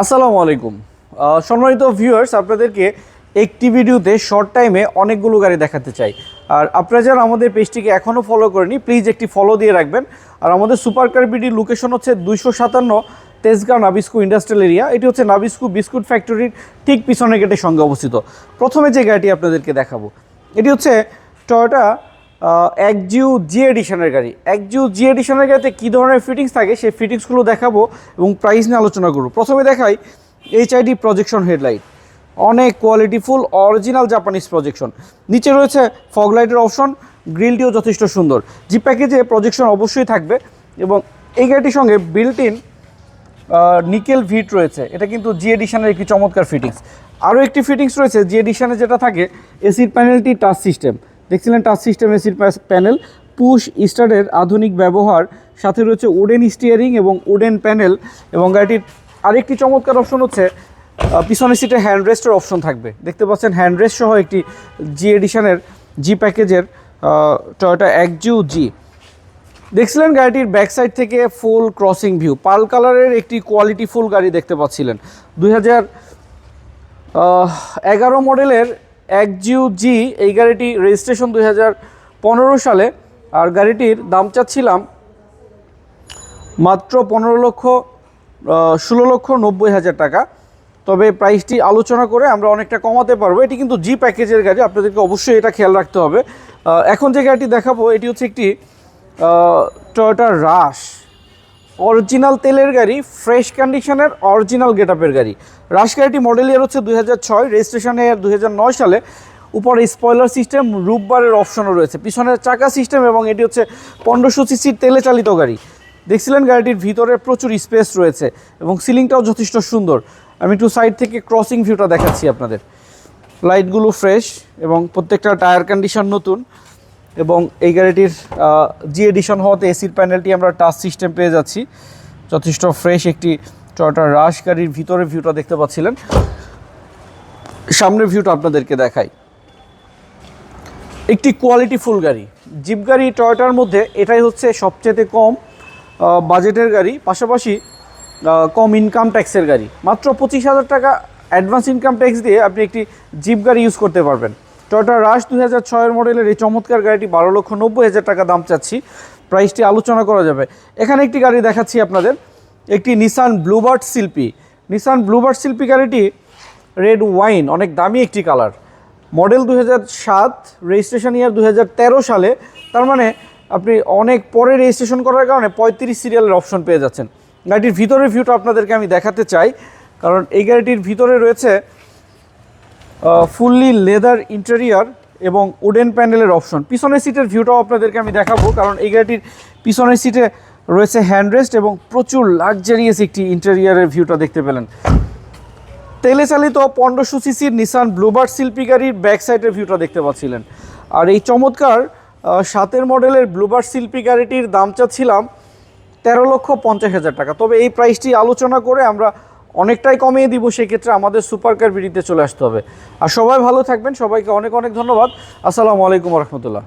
আসসালামু আলাইকুম। সম্মানিত ভিউয়ার্স আপনাদেরকে একটি ভিডিওতে শর্ট টাইমে অনেকগুলো গাড়ি দেখাতে চাই। আর আপনারা যারা আমাদের পেজটিকে এখনও ফলো করেনি প্লিজ একটি ফলো দিয়ে রাখবেন। আর আমাদের সুপার কার বিডির লোকেশন হচ্ছে দুইশো সাতান্ন তেজগাঁও নাবিস্কু ইন্ডাস্ট্রিয়াল এরিয়া এটি হচ্ছে নাবিস্কু বিস্কুট ফ্যাক্টরির ঠিক পিছনের গেটের সঙ্গে অবস্থিত। প্রথমে যে গাড়িটি আপনাদেরকে দেখাবো, এটি হচ্ছে টয়োটা এক জিও জি এডিশনের গাড়ি। এক জিও জি এডিশনের গাড়িতে কী ধরনের ফিটিংস থাকে সেই ফিটিংসগুলো দেখাবো এবং প্রাইস নিয়ে আলোচনা করব। প্রথমে দেখাই এইচআইডি প্রজেকশন হেডলাইট অনেক কোয়ালিটিফুল অরিজিনাল জাপানিজ প্রজেকশন নিচে রয়েছে ফগ লাইটের অপশন গ্রিলটিও যথেষ্ট সুন্দর। জি প্যাকেজে প্রজেকশন অবশ্যই থাকবে এবং এই গাড়িটির সঙ্গে বিল্ট ইন নিকেল ভিট রয়েছে। এটা কিন্তু জি এডিশনের একটি চমৎকার ফিটিংস আরও একটি ফিটিংস রয়েছে জি এডিশনে যেটা থাকে এসির প্যানেলটি টাচ সিস্টেম দেখছিলেন টাচ সিস্টেম এসির প্যানেল পুশ স্টার্টের আধুনিক ব্যবহার সাথে রয়েছে উডেন স্টিয়ারিং এবং উডেন প্যানেল এবং গাড়িটির আরেকটি চমৎকার অপশন হচ্ছে আহ, পিছনের সিটে হ্যান্ডরেস্টের অপশন থাকবে। দেখতে পাচ্ছেন হ্যান্ডরেস্ট সহ একটি জি এডিশনের জি প্যাকেজের টয়োটা একজিউ জি দেখছিলেন গাড়িটির ব্যাক সাইড থেকে ফুল ক্রসিং ভিউ পাল কালারের একটি কোয়ালিটি ফুল গাড়ি দেখতে পাচ্ছিলেন। দুই হাজার এগারো মডেলের এক জিউ জি, এই গাড়িটি রেজিস্ট্রেশন দুই হাজার পনেরো সালে, আর গাড়িটির দাম চাচ্ছিলাম মাত্র পনেরো লক্ষ ষোলো লক্ষ নব্বই হাজার টাকা। তবে প্রাইসটি আলোচনা করে আমরা অনেকটা কমাতে পারব। এটি কিন্তু জি প্যাকেজের গাড়ি, আপনাদেরকে অবশ্যই এটা খেয়াল রাখতে হবে। এখন যে গাড়িটি দেখাবো, এটি হচ্ছে একটি টয়োটা রাশ। অরিজিনাল তেলের গাড়ি ফ্রেশ কন্ডিশনের অরিজিনাল গেটআপের গাড়ি। রাশ গাড়িটি মডেল ইয়ার হচ্ছে দুই হাজার ছয় রেজিস্ট্রেশন ইয়ার দুই হাজার নয় সালে। উপরে স্পয়লার সিস্টেম রূপবারের অপশনও রয়েছে। পিছনের চাকা সিস্টেম এবং এটি হচ্ছে পনেরোশো সিসির তেলে চালিত গাড়ি। দেখছিলেন গাড়িটির ভিতরে প্রচুর স্পেস রয়েছে এবং সিলিংটাও যথেষ্ট সুন্দর। আমি একটু সাইড থেকে ক্রসিং ভিউটা দেখাচ্ছি আপনাদের। লাইটগুলো ফ্রেশ এবং প্রত্যেকটা টায়ার কন্ডিশন নতুন। এবং এই গাড়িটির জি এডিশন হওয়াতে এসির প্যানেলটি আমরা টাচ সিস্টেম পেয়ে যাচ্ছি। যথেষ্ট ফ্রেশ একটি টয়টা রাশ গাড়ির ভিতরে ভিউটা দেখতে পাচ্ছিলেন। সামনের ভিউটা আপনাদেরকে দেখাই। একটি কোয়ালিটি ফুল গাড়ি। জিপ গাড়ি টয়টার মধ্যে এটাই হচ্ছে সবচেয়ে কম বাজেটের গাড়ি। পাশাপাশি কম ইনকাম ট্যাক্সের গাড়ি। মাত্র পঁচিশ হাজার টাকা অ্যাডভান্স ইনকাম ট্যাক্স দিয়ে আপনি একটি জিপ গাড়ি ইউজ করতে পারবেন। টয়টা রাশ দুই হাজার ছয়ের মডেলের এই চমৎকার গাড়িটি বারো লক্ষ নব্বই হাজার টাকা দাম চাচ্ছি। প্রাইসটি আলোচনা করা যাবে। এখানে একটি গাড়ি দেখাচ্ছি আপনাদের। একটি Nissan Bluebird Sylphy Nissan Bluebird Sylphy গাড়িটি রেড ওয়াইন অনেক দামি একটি কালার মডেল দু সাত রেজিস্ট্রেশন ইয়ার দু হাজার তেরো সালে। তার মানে আপনি অনেক পরে রেজিস্ট্রেশন করার কারণে পঁয়ত্রিশ সিরিয়ালের অপশন পেয়ে যাচ্ছেন। গাড়িটির ভিতরের ভিউটা আপনাদেরকে আমি দেখাতে চাই। কারণ এই গাড়িটির ভিতরে রয়েছে ফুললি লেদার ইন্টেরিয়ার এবং উডেন প্যানেলের অপশন পিছনের সিটের ভিউটাও আপনাদেরকে আমি দেখাবো, কারণ এই গাড়িটির পিছনের সিটে রয়েছে হ্যান্ডরেস্ট এবং প্রচুর লাক্সারিয়াস একটি ইন্টেরিয়ারের ভিউটা দেখতে পেলেন। তেলে চালিত পনেরোশো সিসির নিসান ব্লুবার্ড শিল্পী গাড়ির ব্যাক সাইডের ভিউটা দেখতে পাচ্ছিলেন। আর এই চমৎকার সাতের মডেলের ব্লুবার্ড শিল্পী গাড়িটির দাম চাচ্ছিলাম তেরো লক্ষ পঞ্চাশ হাজার টাকা। তবে এই প্রাইসটি আলোচনা করে আমরা অনেকটাই কমিয়ে দিব, সেক্ষেত্রে আমাদের সুপার কার বিডিতে চলে আসতে হবে। আর সবাই ভালো থাকবেন, সবাইকে অনেক অনেক ধন্যবাদ। আসসালামু আলাইকুম রহমতুল্লাহ।